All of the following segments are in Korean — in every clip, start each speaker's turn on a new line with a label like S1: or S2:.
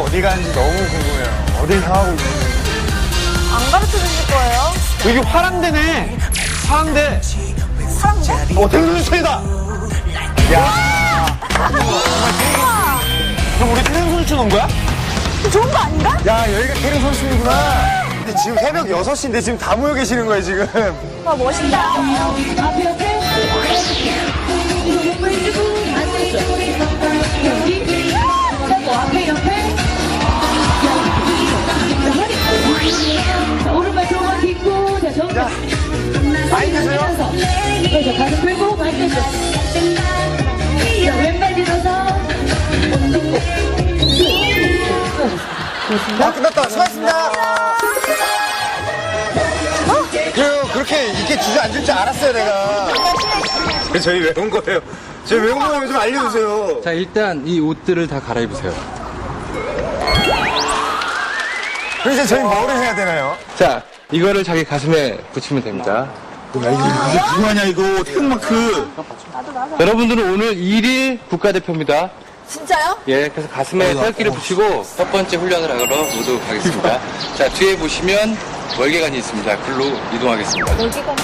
S1: 어디 가는지 너무 궁금해요. 어딜 향하고 있는지.
S2: 안 가르쳐 주실 거예요?
S1: 여기 화랑대네. 화랑대.
S2: 사랑대?
S1: 어, 태릉선수이다. 야. 그럼 우리 태릉 선수 온 거야?
S2: 좋은 거 아닌가?
S1: 야, 여기가 태릉 선수이구나. 근데 지금 새벽 6시인데 지금 다 모여 계시는 거예요, 지금.
S2: 와, 멋있다.
S3: 아,
S1: 끝났다. 수고하셨습니다. 그, 그렇게 이렇게 주저앉을 줄 알았어요, 내가. 저희 왜 온 거예요? 저희 왜 온 거예요? 좀 알려주세요.
S4: 자, 일단 이 옷들을 다 갈아입으세요.
S1: 그래서 저희 뭐를 해야 되나요?
S4: 자, 이거를 자기 가슴에 붙이면 됩니다.
S1: 뭐야, 이게, 뭐하냐, 이거. 태극마크.
S4: 여러분들은 오늘 1일 국가대표입니다.
S2: 진짜요?
S4: 예, 그래서 가슴에 태극기를 붙이고 첫 번째 훈련을 하러 모두 가겠습니다. 자, 뒤에 보시면 월계관이 있습니다. 글로 이동하겠습니다.
S2: 여기가.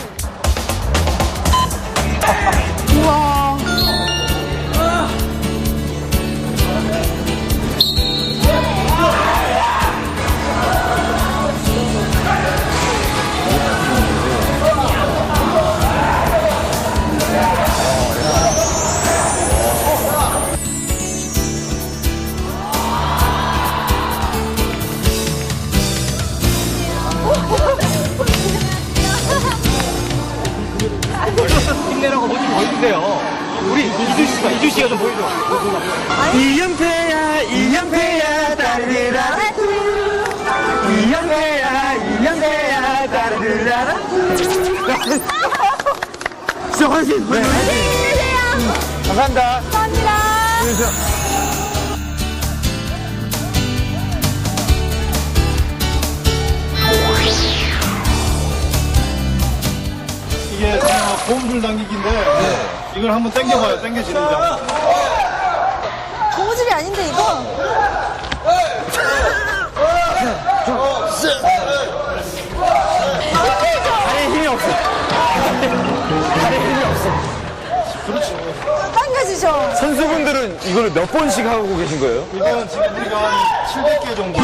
S1: 씨가, 좀 보여줘. 이연패야, 이연패야, 따르르라. 이연패야, 이연패야, 따르르라. 진짜 화이팅! 네. 감사합니다.
S2: 감사합니다.
S5: 이게 그냥 고무줄 당기기인데 이걸 한번 당겨봐요 당겨지는지.
S2: 고무줄이 아닌데, 이거?
S1: 다리에 힘이 없어. 다리에 힘이 없어.
S2: 당겨지죠?
S1: 선수분들은 이거를 몇 번씩 하고 계신 거예요?
S5: 이건 지금 우리가 한 700개 정도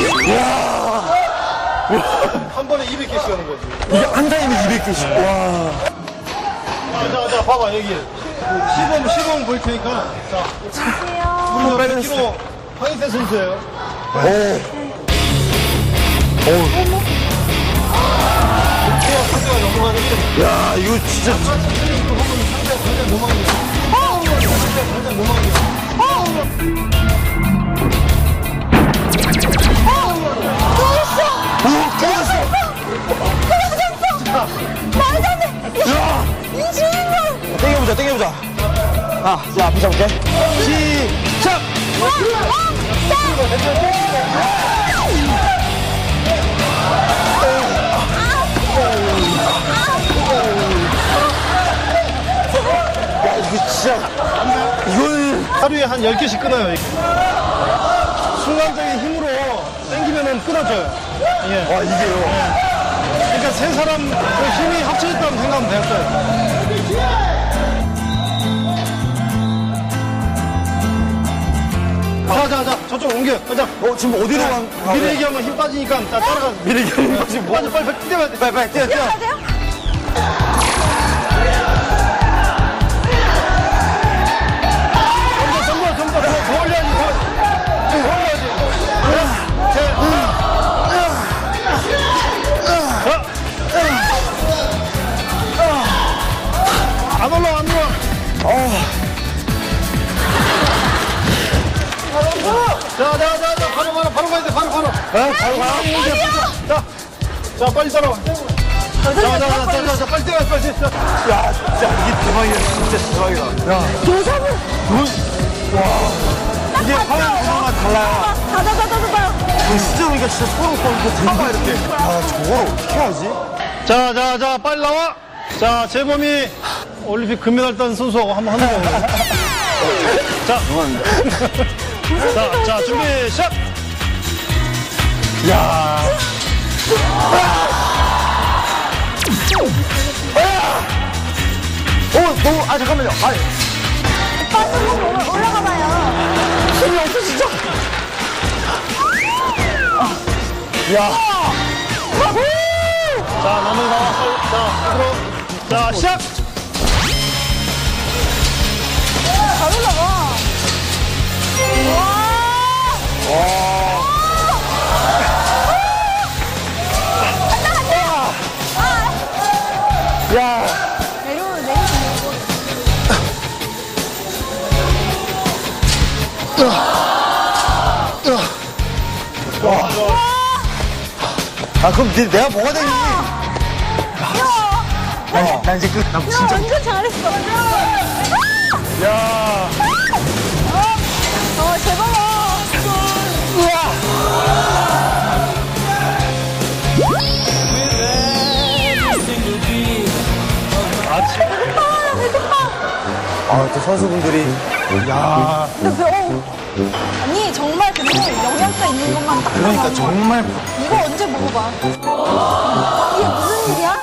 S5: 한 번에 200개씩 하는 거지
S1: 이게 한 타임에 200개씩. 와.
S5: 자, 자 봐봐 여기. 그 시범 시범 보일 테니까. 자. 우리 100kg 황희태 선수예요.
S1: 야, 이거 진짜.
S2: 말도
S1: 아, 자, 앞에 잡을게. 시작! 야, 이거 진짜. 이거는.
S5: 하루에 한 10개씩 끊어요 순간적인 힘으로 당기면은 끊어져요 예.
S1: 와, 이게요.
S5: 그러니까 세 사람 그 힘이 합쳐졌다고 생각하면 될 거예요 자 자 자 저쪽 옮겨 가자
S1: 어, 지금 어디로 간, 가?
S5: 미래 얘기하면 힘 빠지니까 자 따라가
S1: 미래 얘기하면
S5: 지금 뭐 빨리 빨리 뛰어야 돼
S1: 빨리, 빨리, 뛰어, 뛰어.
S2: 돼요?
S5: 전부 전부 전부 더, 더 올려야지 더, 더 올려야지 하나 셋 자. 안 올라 안 올라 자 자 자 자 바로 바로 바로 가야 돼 바로 바로
S1: 아, 바로 가.
S5: 자, 자 빨리 따라와 자자 자 자 자 빨리 뛰어 빨리 뛰어
S1: 야, 진짜 이게 대박이야. 진짜 대박이다. 야,
S2: 여자분!
S1: 이게 화면 구성과 달라요.
S2: 다다 다다 다다.
S1: 그 시점이니까 진짜 서로 이렇게 잡아 이렇게. 아, 저걸 어떻게 하지?
S5: 자, 자, 자, 빨리 나와. 자, 재범이 올림픽 금메달 딴 선수하고 한번 하는 거예요. 자, 자, 자, 준비, 시작.
S1: 야. 어, 너무, 아, 잠깐만요. 아,
S2: 오빠 조금 올라- 올라가 봐요.
S1: 힘이 없어, 진짜. 야.
S5: 자, 나무 나와. 자, 앞으로. 자, 시작!
S2: 잘 올라가. 와.
S1: 야.
S2: 내려, 내려.
S1: 아, 그럼 네, 내가 뭐가 되니? 나, 나 이제 끝. 나
S2: 야,
S1: 진짜.
S2: 완전 잘했어.
S1: 야. 아, 또 선수분들이. 야.
S2: 근데 그, 어. 아니, 정말 근데 영양가 있는 것만 딱
S1: 그러니까. 정말.
S2: 이거 언제 먹어봐. 이게 무슨 일이야?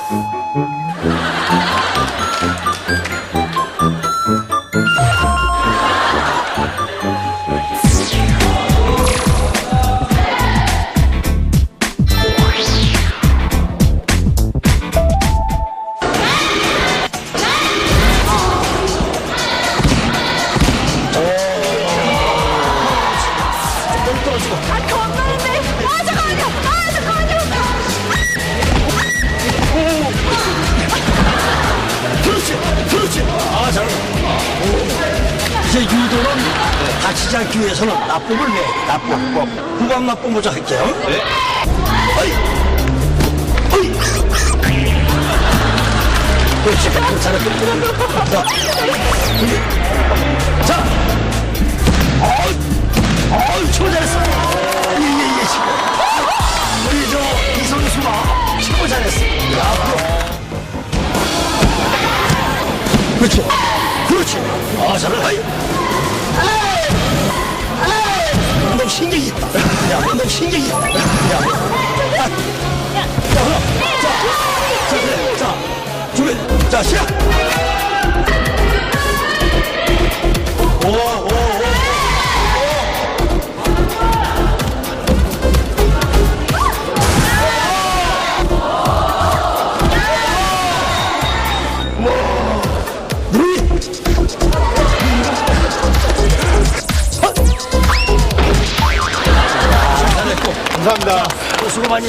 S6: 유도는 다치지 않기 위해서는 나쁨을 내 나쁨법 후방 나쁨 먼저 할게요 네. 어이! 어이! 그렇지 괜찮아 자, 자. 어이! 어이 최고 잘했어. 예 예 예 우리 저 이성수가 최고 잘했어. 야, 앞으로. 그렇지. 그렇지. 아하 이너 신경이 있다. 야, 너신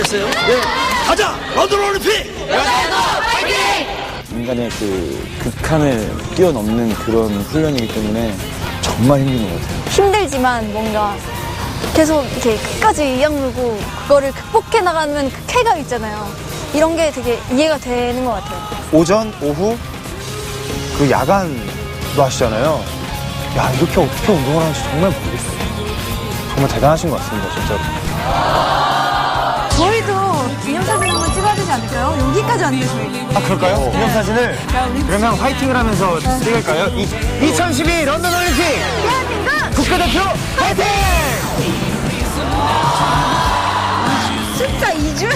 S6: 했어요. 네. 가자! 런던 올림픽!
S7: 인간의 그 극한을 뛰어넘는 그런 훈련이기 때문에 정말 힘든 것 같아요.
S2: 힘들지만 뭔가 계속 이렇게 끝까지 이악물고 그거를 극복해 나가는 그 쾌감 있잖아요. 이런 게 되게 이해가 되는 것 같아요.
S1: 오전, 오후, 그 야간도 하시잖아요. 야, 이렇게 어떻게 운동을 하는지 정말 모르겠어요. 정말 대단하신 것 같습니다, 진짜로.
S2: 저희도 기념사진 한번 찍어야 되지 않을까요? 여기까지 왔는데 저희.
S1: 아, 그럴까요? 기념 사진을? 그러면 화이팅을 하면서 찍을까요? 이, 2012 런던 올림픽! 국가대표 화이팅!
S2: 숫자 2줄?